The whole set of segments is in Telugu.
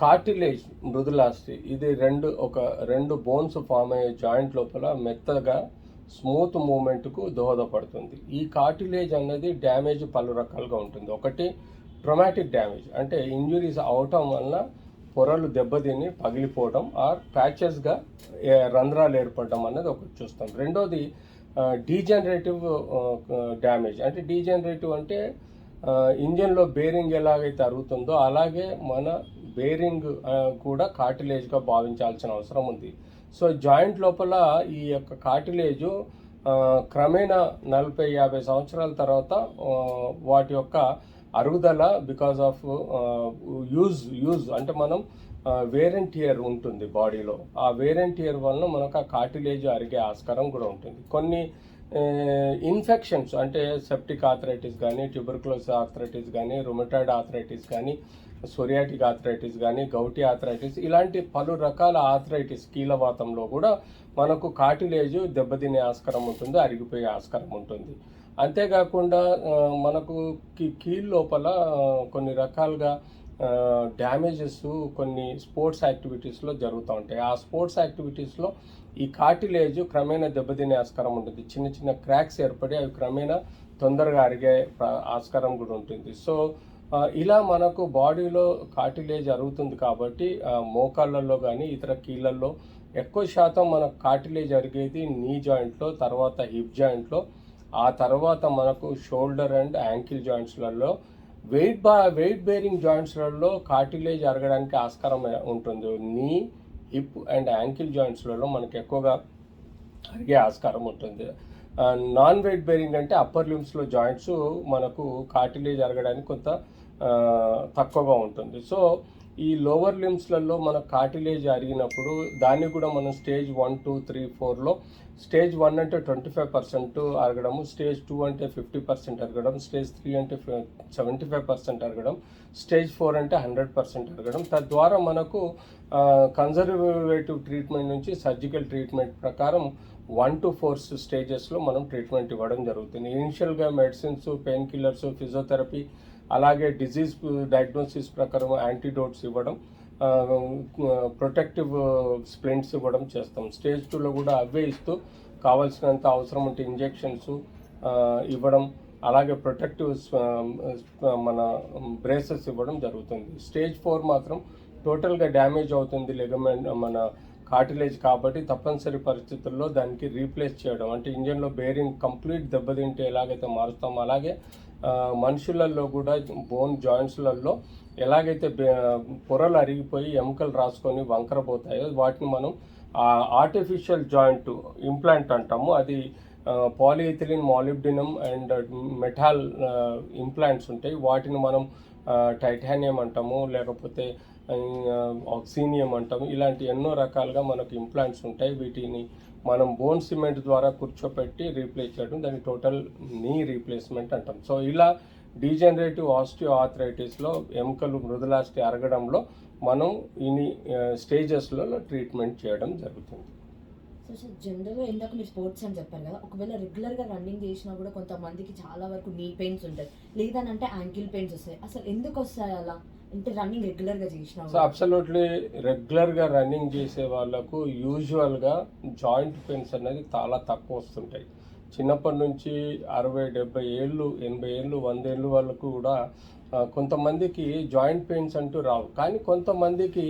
కార్టిలేజ్ మృదులాస్తి ఇది రెండు ఒక రెండు బోన్స్ ఫామ్ అయ్యే జాయింట్ లోపల మెత్తగా స్మూత్ మూమెంట్కు దోహదపడుతుంది. ఈ కార్టిలేజ్ అనేది డ్యామేజ్ పలు రకాలుగా ఉంటుంది. ఒకటి ట్రొమాటిక్ డ్యామేజ్ అంటే ఇంజురీస్ అవటం వలన పొరలు దెబ్బతిని పగిలిపోవడం ఆర్ ప్యాచెస్గా రంధ్రాలు ఏర్పడడం అనేది ఒకటి చూస్తాం. రెండోది డీజనరేటివ్ డ్యామేజ్ అంటే డీజనరేటివ్ అంటే ఇంజన్లో బేరింగ్ ఎలాగైతే అరుగుతుందో అలాగే మన బేరింగ్ కూడా కార్టిలేజ్గా భావించాల్సిన అవసరం ఉంది. సో జాయింట్ లోపల ఈ యొక్క కార్టిలేజు క్రమేణా నలభై యాభై సంవత్సరాల తర్వాత వాటి యొక్క అరుగుదల బికాజ్ ఆఫ్ యూజ్ యూజ్ అంటే మనం వేరెంట్ ఇయర్ ఉంటుంది బాడీలో ఆ వేరెంట్ ఇయర్ వలన మనకు ఆ కార్టిలేజ్ అరిగే ఆస్కారం కూడా ఉంటుంది. కొన్ని ఇన్ఫెక్షన్స్ అంటే సెప్టిక్ ఆథరైటిస్ కానీ ట్యూబర్క్లోస్ ఆథరైటిస్ కానీ రొమటాయిడ్ ఆథరైటిస్ కానీ సొరియాటిక్ ఆథరైటిస్ కానీ గౌటి ఆథరైటిస్ ఇలాంటి పలు రకాల ఆథరైటిస్ కీలవాతంలో కూడా మనకు కాటిలేజ్ దెబ్బతినే ఆస్కారం ఉంటుంది అరిగిపోయే ఆస్కారం ఉంటుంది. అంతేకాకుండా మనకు కీ- లోపల కొన్ని రకాలుగా డ్యామేజెస్ కొన్ని స్పోర్ట్స్ యాక్టివిటీస్లో జరుగుతూ ఉంటాయి. ఆ స్పోర్ట్స్ యాక్టివిటీస్లో ఈ కార్టిలేజ్ క్రమేణా దెబ్బతినే ఆస్కారం ఉంటుంది. చిన్న చిన్న క్రాక్స్ ఏర్పడి అవి క్రమేణా తొందరగా అరిగే ఆస్కారం కూడా ఉంటుంది. సో ఇలా మనకు బాడీలో కార్టిలేజ్ అరుగుతుంది కాబట్టి మోకాళ్ళల్లో కానీ ఇతర కీళ్ళల్లో ఎక్కువ శాతం మనకు కార్టిలేజ్ అరిగేది నీ జాయింట్లో తర్వాత హిప్ జాయింట్లో. ఆ తర్వాత మనకు షోల్డర్ అండ్ యాంకిల్ జాయింట్స్లలో వెయిట్ బా వెయిట్ బేరింగ్ జాయింట్స్లలో కార్టిలేజ్ అరగడానికి ఆస్కారం ఉంటుంది. నీ హిప్ అండ్ యాంకిల్ జాయింట్స్లలో మనకు ఎక్కువగా అరిగే ఆస్కారం ఉంటుంది. నాన్ వెయిట్ బేరింగ్ అంటే అప్పర్ లిమ్స్లో జాయింట్స్ మనకు కార్టిలేజ్ అరగడానికి కొంత తక్కువగా ఉంటుంది. సో ఈ లోవర్ లిమ్స్లలో మన కార్టిలేజ్ అరిగినప్పుడు దాన్ని కూడా మనం స్టేజ్ వన్ టూ త్రీ ఫోర్లో స్టేజ్ వన్ అంటే ట్వంటీ ఫైవ్ పర్సెంట్ అరగడము స్టేజ్ టూ అంటే ఫిఫ్టీ పర్సెంట్ అరగడం స్టేజ్ త్రీ అంటే సెవెంటీ ఫైవ్ పర్సెంట్ అరగడం స్టేజ్ ఫోర్ అంటే హండ్రెడ్ పర్సెంట్ అరగడం. తద్వారా మనకు కన్జర్వేటివ్ ట్రీట్మెంట్ నుంచి సర్జికల్ ట్రీట్మెంట్ ప్రకారం వన్ టు ఫోర్ స్టేజెస్లో మనం ట్రీట్మెంట్ ఇవ్వడం జరుగుతుంది. ఇనిషియల్గా మెడిసిన్స్ పెయిన్ కిల్లర్స్ ఫిజియోథెరపీ అలాగే డిజీజ్ డయాగ్నోసిస్ ప్రకారం యాంటీడోట్స్ ఇవ్వడం ప్రొటెక్టివ్ స్ప్లింట్స్ ఇవ్వడం చేస్తాం. స్టేజ్ టూలో కూడా అవే ఇస్తూ కావాల్సినంత అవసరం ఉంటే ఇంజెక్షన్స్ ఇవ్వడం అలాగే ప్రొటెక్టివ్ మన బ్రేసెస్ ఇవ్వడం జరుగుతుంది. స్టేజ్ ఫోర్ మాత్రం టోటల్గా డ్యామేజ్ అవుతుంది లెగమెంట్ మన కార్టిలేజ్ కాబట్టి తప్పనిసరి పరిస్థితుల్లో దానికి రీప్లేస్ చేయడం. అంటే ఇంజన్లో బేరింగ్ కంప్లీట్ దెబ్బతింటే ఎలాగైతే మారుస్తామో అలాగే మనుషులలో కూడా బోన్ జాయింట్స్లలో ఎలాగైతే బే- పొరలు అరిగిపోయి ఎముకలు రాసుకొని వంకరపోతాయో వాటిని మనం ఆర్టిఫిషియల్ జాయింట్ ఇంప్లాంట్ అంటాము. అది polyethylene molybdenum and metal implants ఉంటాయి. వాటిని మనం టైటానియం అంటాము లేకపోతే ఆక్సీనియం అంటాము ఇలాంటి ఎన్నో రకాలుగా మనకు ఇంప్లాంట్స్ ఉంటాయి. వీటిని మనం బోన్ సిమెంట్ ద్వారా కూర్చోపెట్టి రీప్లేస్ చేయడం దాన్ని టోటల్ నీ రీప్లేస్మెంట్ అంటాం. సో ఇలా డీజనరేటివ్ ఆస్టియో ఆథరైటిస్లో ఎముకలు మృదులాస్టి అరగడంలో మనం ఇన్ని స్టేజెస్లో ట్రీట్మెంట్ చేయడం జరుగుతుంది. సో సార్ జనరల్గా ఇందాక మీరు స్పోర్ట్స్ అని చెప్పారు కదా ఒకవేళ రెగ్యులర్గా రన్నింగ్ చేసినా కూడా కొంతమందికి చాలా వరకు నీ పెయిన్స్ ఉంటాయి. లేదనంటే యాంకిల్ పెయిన్స్ వస్తాయి. అసలు ఎందుకు వస్తాయి అలా? అంటే రన్నింగ్ రెగ్యులర్గా చేసినా సో. అబ్సల్యూట్లీ రెగ్యులర్గా రన్నింగ్ చేసే వాళ్ళకు యూజువల్గా జాయింట్ పెయిన్స్ అనేది చాలా తక్కువ వస్తుంటాయి. చిన్నప్పటి నుంచి అరవై డెబ్బై ఏళ్ళు ఎనభై ఏళ్ళు వంద ఏళ్ళు వాళ్ళకు కూడా కొంతమందికి జాయింట్ పెయిన్స్ అంటూ రావు. కానీ కొంతమందికి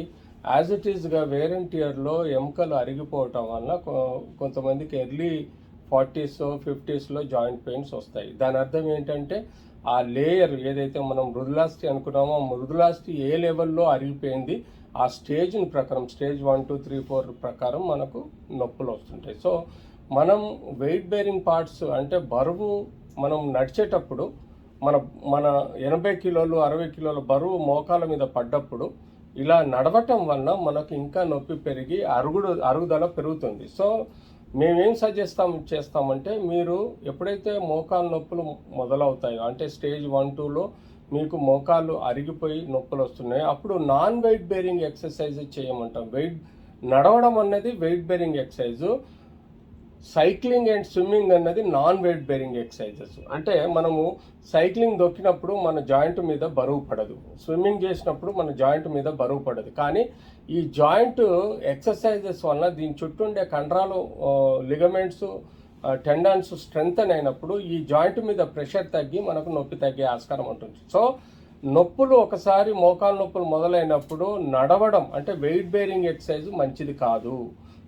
యాజ్ ఇట్ ఈస్గా వేరెంట్ ఇయర్లో ఎముకలు అరిగిపోవటం వల్ల కొ- కొంతమందికి ఎర్లీ ఫార్టీస్ ఫిఫ్టీస్లో జాయింట్ పెయిన్స్ వస్తాయి. దాని అర్థం ఏంటంటే ఆ లేయర్ ఏదైతే మనం మృదులాస్తి అనుకున్నామో ఆ మృదులాస్తి ఏ లెవెల్లో అరిగిపోయింది ఆ స్టేజ్ని ప్రకారం stage one two three four ప్రకారం మనకు నొప్పులు వస్తుంటాయి. సో మనం వెయిట్ బేరింగ్ పార్ట్స్ అంటే బరువు మనం నడిచేటప్పుడు మన మన ఎనభై కిలోలు అరవై కిలోల బరువు మోకాల మీద పడ్డప్పుడు ఇలా నడవటం వలన మనకు ఇంకా నొప్పి పెరిగి అరుగుడు అరుగుదల పెరుగుతుంది. సో మేమేం సజెస్తాం చేస్తామంటే మీరు ఎప్పుడైతే మోకాలు నొప్పులు మొదలవుతాయో అంటే స్టేజ్ వన్ టూలో మీకు మోకాలు అరిగిపోయి నొప్పులు వస్తున్నాయి అప్పుడు నాన్ వెయిట్ బేరింగ్ ఎక్సర్సైజ్ చేయమంటాం. వెయిట్ నడవడం అనేది weight bearing exercise. Cycling and swimming అన్నది నాన్ వెయిట్ బేరింగ్ ఎక్సర్సైజెస్. అంటే మనము సైక్లింగ్ దొక్కినప్పుడు మన జాయింట్ మీద బరువు పడదు. స్విమ్మింగ్ చేసినప్పుడు మన జాయింట్ మీద బరువు పడదు. కానీ ఈ జాయింట్ ఎక్సర్సైజెస్ వలన దీని చుట్టూ ఉండే కండరాలు లిగమెంట్స్ టెండన్స్ స్ట్రెంగ్త్ అయినప్పుడు ఈ జాయింట్ మీద ప్రెషర్ తగ్గి మనకు నొప్పి తగ్గే ఆస్కారం ఉంటుంది. సో నొప్పులు ఒకసారి మోకాలు నొప్పులు మొదలైనప్పుడు నడవడం అంటే వెయిట్ బేరింగ్ ఎక్సర్సైజ్ మంచిది కాదు.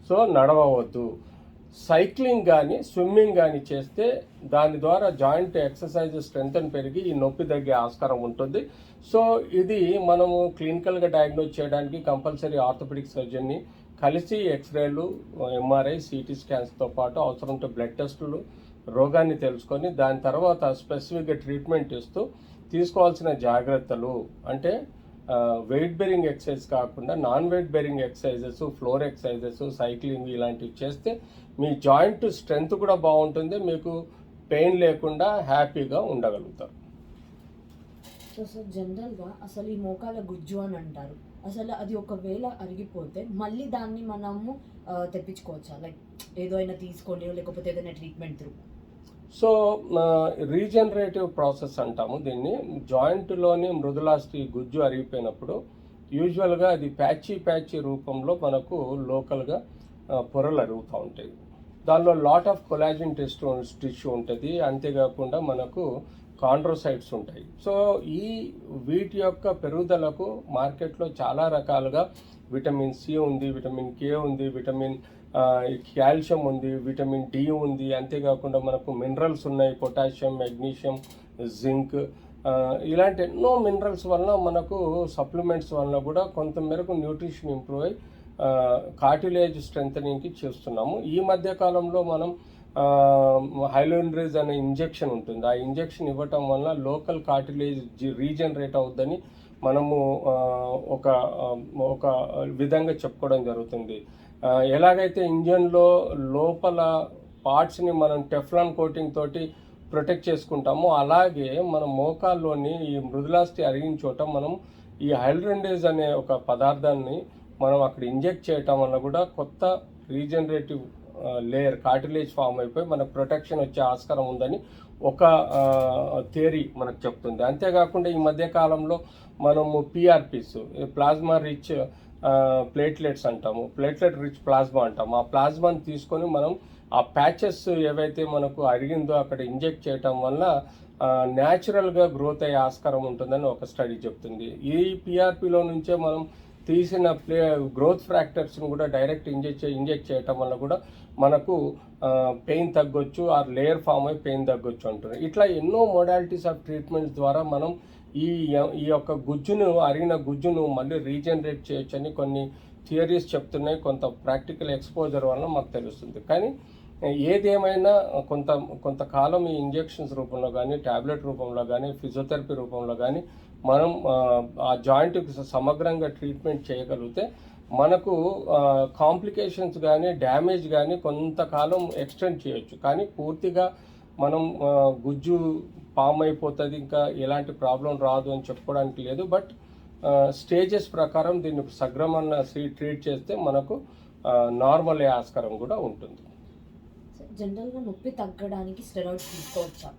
సో నడవవద్దు. సైక్లింగ్ కానీ స్విమ్మింగ్ కానీ చేస్తే దాని ద్వారా జాయింట్ ఎక్సర్సైజ్ స్ట్రెంగ్త్ పెరిగి ఈ నొప్పి తగ్గే ఆస్కారం ఉంటుంది. సో ఇది మనము క్లినికల్గా డయాగ్నోజ్ చేయడానికి కంపల్సరీ ఆర్థోపెడిక్ సర్జన్ని కలిసి ఎక్స్రేలు ఎంఆర్ఐ సిటీ స్కాన్స్తో పాటు అవసరంతో బ్లడ్ టెస్టులు రోగాన్ని తెలుసుకొని దాని తర్వాత స్పెసిఫిక్గా ట్రీట్మెంట్ ఇస్తూ తీసుకోవాల్సిన జాగ్రత్తలు అంటే వెయిట్ బెరింగ్ ఎక్సర్సైజ్ కాకుండా non weight bearing exercises floor exercises cycling ఇలాంటివి చేస్తే మీ జాయింట్ స్ట్రెంగ్త్ కూడా బాగుంటుంది మీకు పెయిన్ లేకుండా హ్యాపీగా ఉండగలుగుతారు. సో సార్ జనరల్గా అసలు ఈ మోకాల గుజ్జు అని అంటారు. అసలు అది ఒకవేళ అరిగిపోతే మళ్ళీ దాన్ని మనము తెప్పించుకోవచ్చా? లైక్ ఏదో అయినా తీసుకోండి లేకపోతే ఏదైనా treatment through so regenerative process అంటాము దీన్ని. జాయింట్లోని మృదులాస్థి గుజ్జు అరిగిపోయినప్పుడు యూజువల్గా అది ప్యాచీ ప్యాచీ రూపంలో మనకు లోకల్గా పొరలు అరుగుతూ ఉంటాయి. దానిలో lot of collagen test tissue ఉంటుంది. అంతేకాకుండా మనకు కాండ్రోసైట్స్ ఉంటాయి. సో ఈ వీటి యొక్క పెరుగుదలకు మార్కెట్లో చాలా రకాలుగా విటమిన్ సి ఉంది విటమిన్ కే ఉంది విటమిన్ కాల్షియం ఉంది విటమిన్ డి ఉంది. అంతేకాకుండా మనకు మినరల్స్ ఉన్నాయి పొటాషియం మెగ్నీషియం జింక్ ఇలాంటి ఎన్నో మినరల్స్ వలన మనకు సప్లిమెంట్స్ వలన కూడా కొంత మేరకు న్యూట్రిషన్ ఇంప్రూవ్ అయ్యి కార్టిలేజ్ స్ట్రెంథనింగ్కి చేస్తున్నాము. ఈ మధ్య కాలంలో మనం హైలోండ్రేజ్ అనే ఇంజెక్షన్ ఉంటుంది. ఆ ఇంజెక్షన్ ఇవ్వటం వల్ల లోకల్ కార్టిలేజ్ రీజనరేట్ అవుద్దని మనము ఒక ఒక విధంగా చెప్పుకోవడం జరుగుతుంది. ఎలాగైతే ఇంజన్లో లోపల పార్ట్స్ని మనం టెఫ్లాన్ కోటింగ్ తోటి ప్రొటెక్ట్ చేసుకుంటామో అలాగే మన మోకాల్లోని ఈ మృదులాస్థి అరిగిన చోట మనం ఈ హైల్రెండేజ్ అనే ఒక పదార్థాన్ని మనం అక్కడ ఇంజెక్ట్ చేయటం వల్ల కూడా కొత్త రీజనరేటివ్ లేయర్ కార్టిలేజ్ ఫామ్ అయిపోయి మనకు ప్రొటెక్షన్ వచ్చే ఆస్కారం ఉందని ఒక థియరీ మనకు చెప్తుంది. అంతేకాకుండా ఈ మధ్య కాలంలో మనము పిఆర్పిస్ ప్లాస్మా రిచ్ ప్లేట్లెట్స్ అంటాము. ప్లేట్లెట్ రిచ్ ప్లాస్మా అంటాము. ఆ ప్లాస్మాని తీసుకొని మనం ఆ ప్యాచెస్ ఏవైతే మనకు అరిగిందో అక్కడ ఇంజెక్ట్ చేయటం వల్ల న్యాచురల్గా గ్రోత్ అయ్యే ఆస్కారం ఉంటుందని ఒక స్టడీ చెప్తుంది. ఈ పిఆర్పిలో నుంచే మనం తీసిన ప్లే గ్రోత్ ఫ్రాక్టర్స్ని కూడా డైరెక్ట్ ఇంజెక్ట్ ఇంజెక్ట్ చేయటం వల్ల కూడా మనకు పెయిన్ తగ్గొచ్చు ఆ లేయర్ ఫామ్ అయి పెయిన్ తగ్గొచ్చు అంటున్నారు. ఇట్లా ఎన్నో మోడాలిటీస్ ఆఫ్ ట్రీట్మెంట్స్ ద్వారా మనం ఈ ఈ యొక్క గుజ్జును అరిగిన గుజ్జును మళ్ళీ రీజనరేట్ చేయొచ్చని కొన్ని థియరీస్ చెప్తున్నాయి. కొంత ప్రాక్టికల్ ఎక్స్పోజర్ వలన మాకు తెలుస్తుంది. కానీ ఏదేమైనా కొంత కొంతకాలం ఈ ఇంజెక్షన్స్ రూపంలో కానీ ట్యాబ్లెట్ రూపంలో కానీ ఫిజియోథెరపీ రూపంలో కానీ మనం ఆ, జాయింట్కి సమగ్రంగా ట్రీట్మెంట్ చేయగలిగితే మనకు కాంప్లికేషన్స్ కానీ డ్యామేజ్ కానీ కొంతకాలం ఎక్స్టెండ్ చేయొచ్చు. కానీ పూర్తిగా మనం గుజ్జు పామ్ అయిపోతుంది ఇంకా ఎలాంటి ప్రాబ్లం రాదు అని చెప్పుకోవడానికి లేదు. బట్ స్టేజెస్ ప్రకారం దీన్ని సగ్రమన్న ట్రీట్ చేస్తే మనకు నార్మల్ ఆస్కారం కూడా ఉంటుంది. జనరల్గా నొప్పి తగ్గడానికి స్టెరాయిడ్స్ తీసుకోవచ్చా?